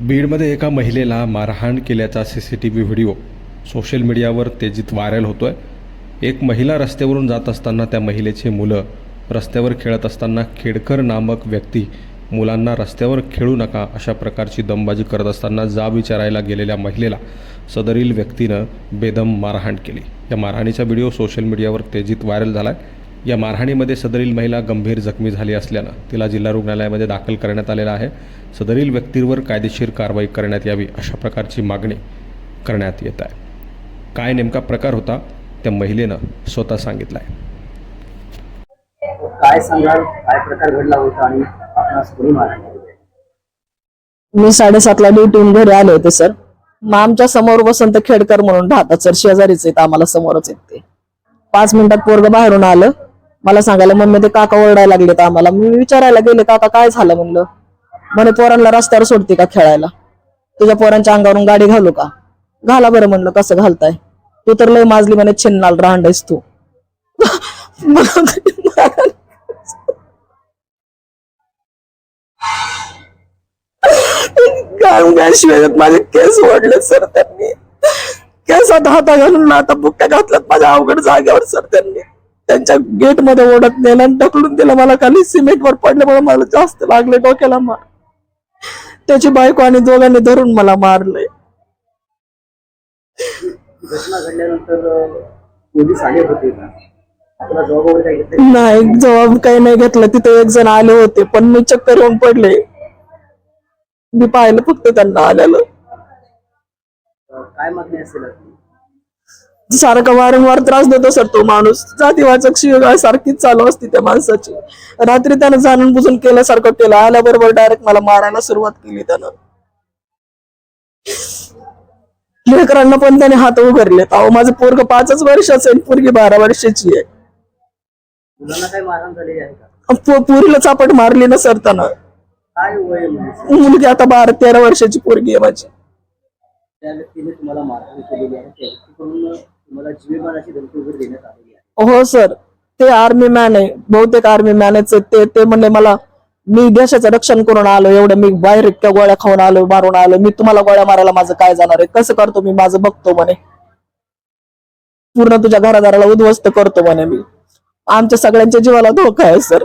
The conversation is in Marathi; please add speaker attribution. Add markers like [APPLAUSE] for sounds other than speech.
Speaker 1: बीडमध्ये एका महिलेला मारहाण केल्याचा C C T V video. Social मीडियावर तेजीत व्हायरल होतो आहे एक महिला रस्त्यावरून जात असताना त्या महिलेचे मुलं. रस्त्यावर खेळत असताना खेडकर नामक व्यक्ती मुलांना रस्त्यावर खेळू नका अशा प्रकारची दमबाजी करत असताना जा विचारायला गेलेल्या महिलेला सदरील व्यक्तीनं बेदम मारहाण केली. या मारहाणीचा व्हिडिओ सोशल मीडियावर तेजीत व्हायरल झाला आहे या मारहाणीमध्ये सदरील महिला गंभीर जखमी झाली असल्यानं तिला जिल्हा रुग्णालयामध्ये दाखल करण्यात आलेला आहे. सदरील व्यक्तीवर कायदेशीर कारवाई करण्यात यावी अशा प्रकारची मागणी करण्यात येत आहे. काय नेमका प्रकार होता त्या महिलेनं स्वतः सांगितलं आहे
Speaker 2: काय सांगाल? काय प्रकार घडला होता आणि आपणास कोणी मारहाण केली?
Speaker 3: मी साडेसातला ड्युटीहून घरी आले होते सर. मग आमच्यासमोर वसंत खेडकर म्हणून राहतात सर. शेजारीच आहेत आम्हाला समोरच आहेत ते. पाच मिनिटात पोरग बाहेरून आलं. मला सांगायला मम्मी ते काका ओरडायला लागलेत आम्हाला. मी विचारायला गेले काका काय झालं? म्हणलं म्हणे पोरांना रस्त्यावर सोडते का खेळायला? तुझ्या पोरांच्या अंगावरून गाडी घालू का? घाला बरं म्हणलं कसं घालताय? तू तर लय माजली म्हणे छिन्नाल राहंडायस तू. [LAUGHS] माझे केस ओढले सर त्यांनी. केसात हाता घालून आता बुक्या घातल्यात माझ्या अवघड जागेवर सर त्यांनी. त्यांच्या गेटमध्ये ओढत नेलं आणि ढकलून दिलं मला खाली. सिमेंट वर पडल्यामुळे मला जास्त लागले डोक्याला मार. त्याची बायको आणि दोघांनी धरून मला मारलंय.
Speaker 2: घटना घडल्यानंतर अं, पोलीस आले होते का? आपला जॉब वगैरे काय घेतलं
Speaker 3: नाही? जबाब काही नाही घेतलं. तिथे एक जण आले होते पण मी चक्कर येऊन पडले. मी पाहिलं फक्त त्यांना आलेलं.
Speaker 2: काय मागणी असेल आपली?
Speaker 3: सारखा वारंवार त्रास देतो सर तो माणूस. जातीवाचक शिवगाळ सारखीच चालू असते त्या माणसाची. रात्री त्यानं जाणून बुजून केल्यासारखं केलं. आल्याबरोबर डायरेक्ट मला मारायला सुरुवात केली त्यानं. लेकरांना पण त्याने हात उघडलेत. अहो माझं पोरग पाचच वर्षाचं आहे पोरगी बारा वर्षाची आहे.
Speaker 2: मुलांना काय मारहाण झालेली आहे का?
Speaker 3: पो- पोरीला चापट मारली ना सर त्यानं? मुलगी आता बारा तेरा वर्षाची पोरगी आहे माझी.
Speaker 2: तुम्हाला मारहाण केलेली आहे. तुम्हाला धमकी वगैरे देण्यात आलेली आहे.
Speaker 3: हो सर. ते आर्मी मॅन आहे. बहुतेक आर्मी मॅनच आहे ते ते म्हणले मला मी देशाचं रक्षण करून आलो एवढं मी बाहेर इतक्या गोळ्या खाऊन आलो मारून आलो मी तुम्हाला गोळ्या मारायला माझं काय जाणार आहे? कसं करतो मी? माझं बघतो म्हणे. पूर्ण तुझ्या घरादाराला उद्ध्वस्त करतो म्हणे मी. आमच्या सगळ्यांच्या जीवाला धोका आहे सर.